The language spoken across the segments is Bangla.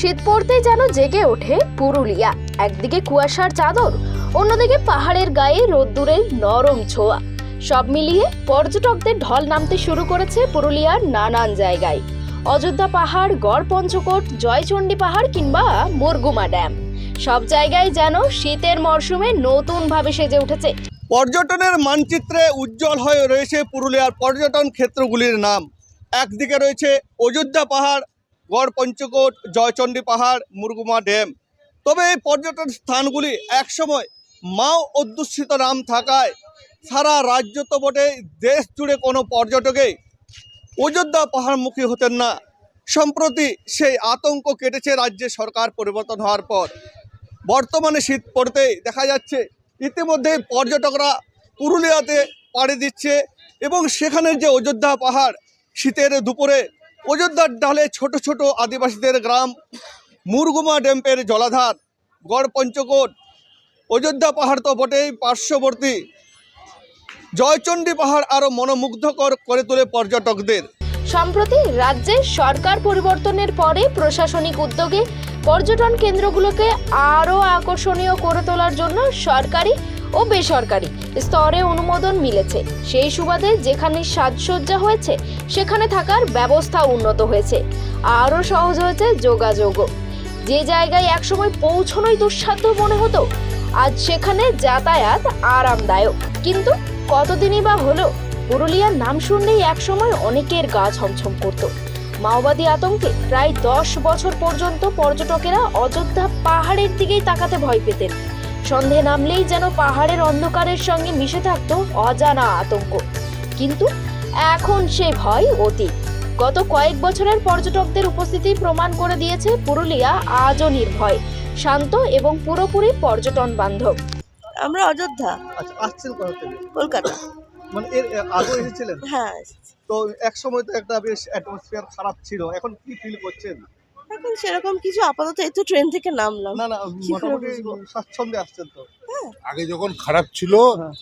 শীত পড়তেই যেন জেগে ওঠে পুরুলিয়া। একদিকে কুয়াশার চাদর, অন্যদিকে পাহাড়ের গায়ে রোদ্দুরের নরম ছোঁয়া। সব মিলিয়ে পর্যটকদের ঢল নামতে শুরু করেছে পুরুলিয়ার নানান জায়গায়। অযোধ্যা পাহাড় গড় পঞ্চকোট জয়চণ্ডী পাহাড় কিংবা মুরগুমা ড্যাম। সব জায়গায় যেন শীতের মরশুমে নতুনভাবে সেজে উঠেছে। পর্যটনের মানচিত্রে উজ্জ্বল হয়ে রয়েছে পুরুলিয়ার পর্যটন ক্ষেত্রগুলির নাম। একদিকে রয়েছে অযোধ্যা পাহাড় গড় পঞ্চকোট, জয়চণ্ডী পাহাড়, মুরগুমা ড্যাম। তবে এই পর্যটন স্থানগুলি একসময় মাও অধ্যুষিত নাম থাকায় সারা রাজ্য তো বটে দেশ জুড়ে কোনো পর্যটকেই অযোধ্যা পাহাড়মুখী হতেন না। সম্প্রতি সেই আতঙ্ক কেটেছে রাজ্যে সরকার পরিবর্তন হওয়ার পর। বর্তমানে শীত পড়তেই দেখা যাচ্ছে ইতিমধ্যে পর্যটকরা পুরুলিয়াতে পাড়ি দিচ্ছে এবং সেখানের যে অযোধ্যা পাহাড়, শীতের দুপুরে অযোধ্যার ডালে ছোট ছোট আদিবাসীদের গ্রাম, মুরগুমা ড্যাম্পের জলাধার, গড় পঞ্চকোট, অযোধ্যা পাহাড় তো বটেই পার্শ্ববর্তী। জয়চণ্ডী পাহাড় আরও মনোমুগ্ধকর করে তোলে পর্যটকদের। সম্প্রতি রাজ্যে সরকার পরিবর্তনের পরে প্রশাসনিক উদ্যোগে পর্যটন কেন্দ্রগুলোকে আরও আকর্ষণীয় করে তোলার জন্য সরকারি ও বেসরকারি স্তরে অনুমোদন মিলেছে। সেই সুবাদে যেখানে সাজসজ্জা হয়েছে, সেখানে থাকার ব্যবস্থা উন্নত হয়েছে। আরও সহজ হয়েছে যোগাযোগও। যে জায়গায় একসময় পৌঁছনোই দুঃসাধ্য মনে হতো, আজ সেখানে যাতায়াত আরামদায়ক। কিন্তু কতদিনই বা হলো, পুরুলিয়ার নাম শুনলেই একসময় অনেকের গা ছমছম করত। মাওবাদী আতঙ্কে প্রায় দশ বছর পর্যন্ত পর্যটকেরা অযোধ্যা পাহাড়ের দিকেই তাকাতে ভয় পেতেন। সন্ধে নামলেই যেন পাহাড়ের অন্ধকারের সঙ্গে মিশে থাকতো অজানা আতঙ্ক। কিন্তু এখন সে ভয় অতীত। গত কয়েক বছরের পর্যটকদের উপস্থিতি প্রমাণ করে দিয়েছে পুরুলিয়া আজও নির্ভয় শান্ত এবং পুরোপুরি পর্যটন বান্ধব। আমরা অযোধ্যা। আচ্ছা আসছেন কোথা থেকে? কলকাতা। মানে এর আগে এসেছিলেন? হ্যাঁ তো এক সময় তো একটা বেশ অ্যাটমসফিয়ার খারাপ ছিল। এখন কি ফিল করছেন? এখন সেরকম কিছু আপাতত এই তো ট্রেন থেকে নামলাম। না না মোটামুটি? স্বাচ্ছন্দ্যে আসছেন তো। আগে যখন খারাপ ছিল হ্যাঁ।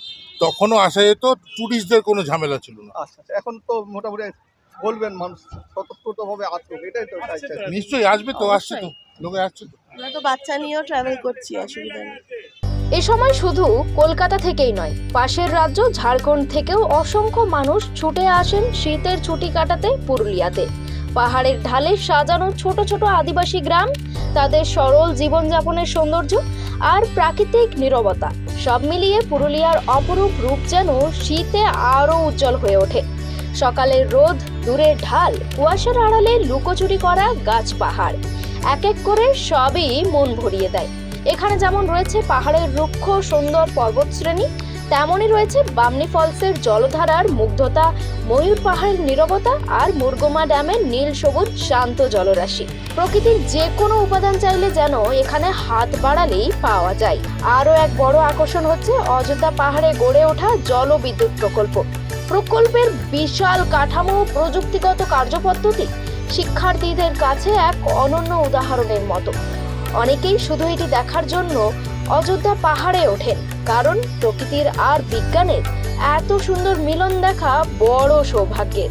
তখনও আসা যেত ট্যুরিস্টদের কোনো ঝামেলা ছিল না। আচ্ছা আচ্ছা, এখন তো মোটামুটি বলবেন মানুষ স্বতঃস্ফূর্তভাবে আসুক এটাই তো চাইছে নিশ্চয়ই আসবে তো আসছে তো লোকে আসছে তো। আমরা তো বাচ্চা নিয়েও ট্রাভেল করছি অসুবিধা নেই। এ সময় শুধু কলকাতা থেকেই নয় পাশের রাজ্য ঝাড়খণ্ড থেকেও অসংখ্য মানুষ ছুটে আসেন শীতের ছুটি কাটাতে পুরুলিয়াতে। পাহাড়ের ঢালে সাজানো ছোট ছোট আদিবাসী গ্রাম, তাদের সরল জীবনযাপনের সৌন্দর্য আর প্রাকৃতিক নীরবতা। সব মিলিয়ে পুরুলিয়ার অপরূপ রূপ যেন শীতে আরও উজ্জ্বল হয়ে ওঠে। সকালের রোদ দূরের ঢাল, কুয়াশার আড়ালে লুকোচুরি করা গাছ পাহাড়, এক এক করে সবই মন ভরিয়ে দেয়। এখানে যেমন রয়েছে পাহাড়ের রুক্ষ সুন্দর পর্বতশ্রেণী তেমনই রয়েছে বামনি ফলসের জলধারার মুগ্ধতা, ময়ূর পাহাড়ের নীরবতা আর মুরগুমা ড্যামের নীল সবুজ শান্ত জলরাশি। প্রকৃতির যে কোনো উপাদান চাইলে যেন এখানে হাত বাড়ালেই পাওয়া যায়। আরও এক বড় আকর্ষণ হচ্ছে অযোধ্যা পাহাড়ে গড়ে ওঠা জলবিদ্যুৎ প্রকল্প। প্রকল্পের বিশাল কাঠামো প্রযুক্তিগত কার্যপদ্ধতি শিক্ষার্থীদের কাছে এক অনন্য উদাহরণের মতো। অনেকেই শুধু এটি দেখার জন্য অযোধ্যা পাহাড়ে ওঠেন, কারণ প্রকৃতির আর বিজ্ঞানের এত সুন্দর মিলন দেখা বড় সৌভাগ্যের।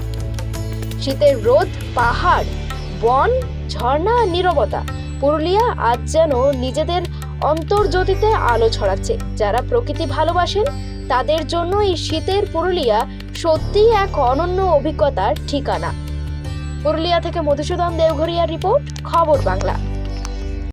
শীতের রোদ, পাহাড়, বন, ঝর্ণা, নীরবতা, পুরুলিয়া আজ যেন নিজেদের অন্তর্জ্যোতিতে আলো ছড়াচ্ছে। যারা প্রকৃতি ভালোবাসেন, তাদের জন্য এই শীতের পুরুলিয়া সত্যিই এক অনন্য অভিজ্ঞতার ঠিকানা। পুরুলিয়া থেকে মধুসূদন দেওঘরিয়ার রিপোর্ট, খবর বাংলা।